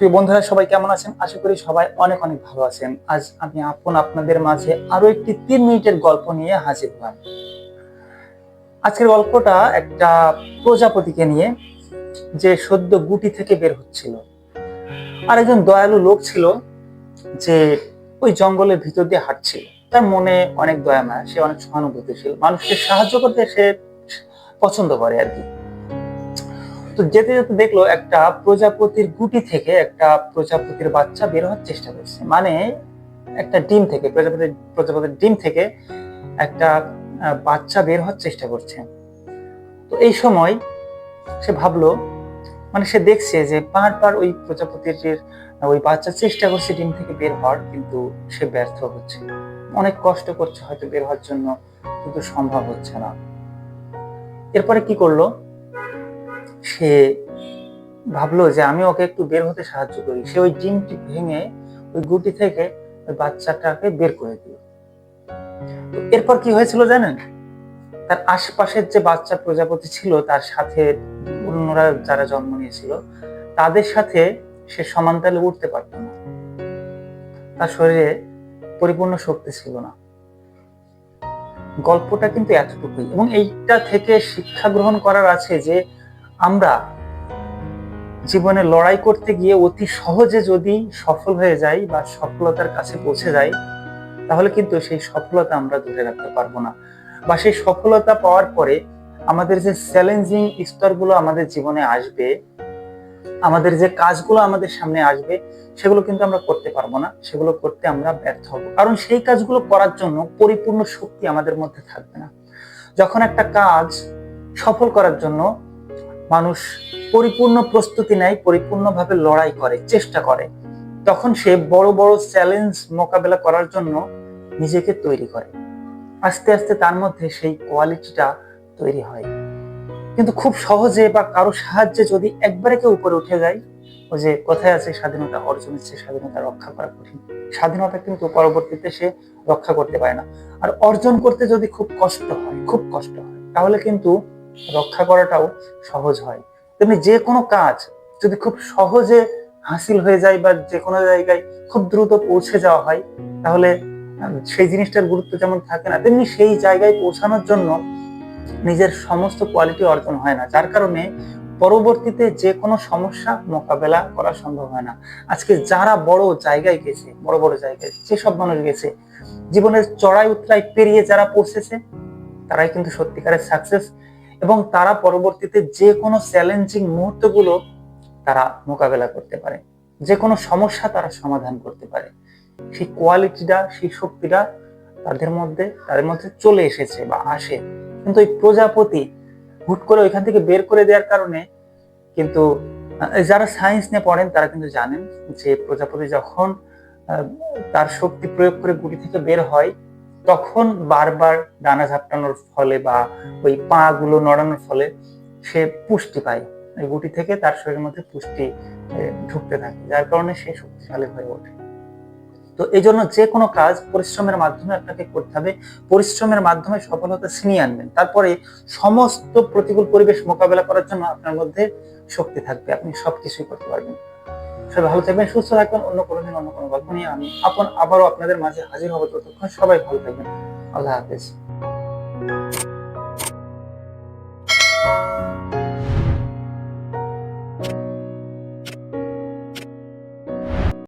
প্রিয় বন্ধুরা, সবাই কেমন আছেন? আশা করি সবাই অনেক অনেক ভালো আছেন। আজ আমি আপন আপনাদের মাঝে আরও একটি তিন মিনিটের গল্প নিয়ে হাজির হলাম। আজকের গল্পটা একটা প্রজাপতিকে নিয়ে, যে সদ্য গুটি থেকে বের হচ্ছিল। আর একজন দয়ালু লোক ছিল, যে ওই জঙ্গলের ভিতর দিয়ে হাঁটছিল। তার মনে অনেক দয়া মায়া, সে অনেক সহানুভূতিশীল। মানুষকে সাহায্য করতে সে পছন্দ করে আর কি। তো যেতে যেতে দেখল একটা প্রজাপতির গুটি থেকে একটা প্রজাপতির বাচ্চা বের হওয়ার চেষ্টা করছে। মানে একটা ডিম থেকে প্রজাপতির প্রজাপতির ডিম থেকে একটা বাচ্চা বের হওয়ার চেষ্টা করছে। তো এই সময় সে ভাবলো মানে সে দেখছে যে বারবার ওই প্রজাপতির ওই বাচ্চা চেষ্টা করছে ডিম থেকে বের হওয়ার, কিন্তু সে ব্যর্থ হচ্ছে। অনেক কষ্ট করছে হয়তো বের হওয়ার জন্য, কিন্তু সম্ভব হচ্ছে না। এরপরে কি করল? সে ভাবলো যে আমি ওকে একটু বের হতে সাহায্য করি। সে ওই ডিমটি ভেঙে ওই গুটি থেকে ওই বাচ্চাটাকে বের করে দিল। এরপর কি হয়েছিল জানেন? তার আশেপাশের যে বাচ্চা প্রজাপতি ছিল, তার সাথে অন্যরা যারা জন্ম নিয়েছিল, তাদের সাথে সে সমানতালে উঠতে পারত না। তার শরীরে পরিপূর্ণ শক্তি ছিল না। গল্পটা কিন্তু এতটুকুই। এবং এইটা থেকে শিক্ষা গ্রহণ করার আছে যে আমরা জীবনে লড়াই করতে গিয়ে অতি সহজে যদি সফল হয়ে যাই বা সফলতার কাছে পৌঁছে যাই, তাহলে কিন্তু সেই সফলতা আমরা ধরে রাখতে পারব না। বা সেই সফলতা পাওয়ার পরে আমাদের যে চ্যালেঞ্জিং স্তরগুলো আমাদের জীবনে আসবে, আমাদের যে কাজগুলো আমাদের সামনে আসবে, সেগুলো কিন্তু আমরা করতে পারব না, সেগুলো করতে আমরা ব্যর্থ হব। কারণ সেই কাজগুলো করার জন্য পরিপূর্ণ শক্তি আমাদের মধ্যে থাকবে না। যখন একটা কাজ সফল করার জন্য মানুষ পরিপূর্ণ প্রস্তুতি নেয়, পরিপূর্ণভাবে লড়াই করে, চেষ্টা করে। তখন সে বড় বড় চ্যালেঞ্জ মোকাবেলা করার জন্য নিজেকে তৈরি করে। আস্তে আস্তে তার মধ্যে সেই কোয়ালিটিটা তৈরি হয়। কিন্তু খুব সহজে বা কারও সাহায্যে যদি একবারে কেউ উপরে উঠে যায় ওই যে কথায় আছে স্বাধীনতা অর্জন চেয়ে স্বাধীনতা রক্ষা করা কঠিন। স্বাধীনতা কিন্তু পরবর্তীতে সে রক্ষা করতে পারে না। আর অর্জন করতে যদি খুব কষ্ট হয়, খুব কষ্ট হয়, তাহলে কিন্তু রক্ষা করাটাও সহজ হয়। তেমনি যে কোনো কাজ যদি খুব সহজে হাসিল হয়ে যায় বা যে কোনো জায়গায় খুব দ্রুত পৌঁছে যাওয়া হয়, তাহলে সেই জিনিসটার গুরুত্ব যেমন থাকে না, তেমনি সেই জায়গায় পৌঁছানোর জন্য নিজের সমস্ত কোয়ালিটি অর্জন হয় না। যার কারণে পরবর্তীতে যে কোনো সমস্যা মোকাবেলা করা সম্ভব হয় না। আজকে যারা বড় জায়গায় গেছে, বড় বড় জায়গায়, যেসব মানুষ গেছে, জীবনের চড়াই উতরাই পেরিয়ে যারা পৌঁছেছে, তারাই কিন্তু সত্যিকারের সাকসেস এবং তারা পরবর্তীতে যে কোনো চ্যালেঞ্জিং মুহূর্তগুলো তারা মোকাবেলা করতে পারে। যে কোনো সমস্যা তারা সমাধান করতে পারে। সেই কোয়ালিটিটা সেই শক্তিটা তাদের মধ্যে তাদের মধ্যে চলে এসেছে বা আসে। কিন্তু এই প্রজাপতি হুট করে ওইখান থেকে বের করে দেওয়ার কারণে কিন্তু যারা সায়েন্স নিয়ে পড়েন তারা কিন্তু জানেন যে প্রজাপতি যখন তার শক্তি প্রয়োগ করে গুটি থেকে বের হয় তখন বারবার ডানা ঝাপটানোর ফলে বা ওই পা গুলো নড়ানোর ফলে সে পুষ্টি পায়। এই গুটি থেকে তার শরীরের মধ্যে পুষ্টি ঢুকতে থাকে, যার কারণে সে শক্তিশালী হয়ে ওঠে। তো এই জন্য যে কোনো কাজ পরিশ্রমের মাধ্যমে আপনাকে করতে হবে। পরিশ্রমের মাধ্যমে সফলতা ছিনিয়ে আনবেন। তারপরে সমস্ত প্রতিকূল পরিবেশ মোকাবেলা করার জন্য আপনার মধ্যে শক্তি থাকবে। আপনি সবকিছুই করতে পারবেন। সবাই ভালো থাকবেন, সুস্থ থাকবেন, অন্য কোনো দিন অন্য কোনো গল্প নিয়ে আমি আপন আবারও আপনাদের মাঝে হাজির হব ততক্ষণ সবাই ভালো থাকবেন। আল্লাহ হাফেজ।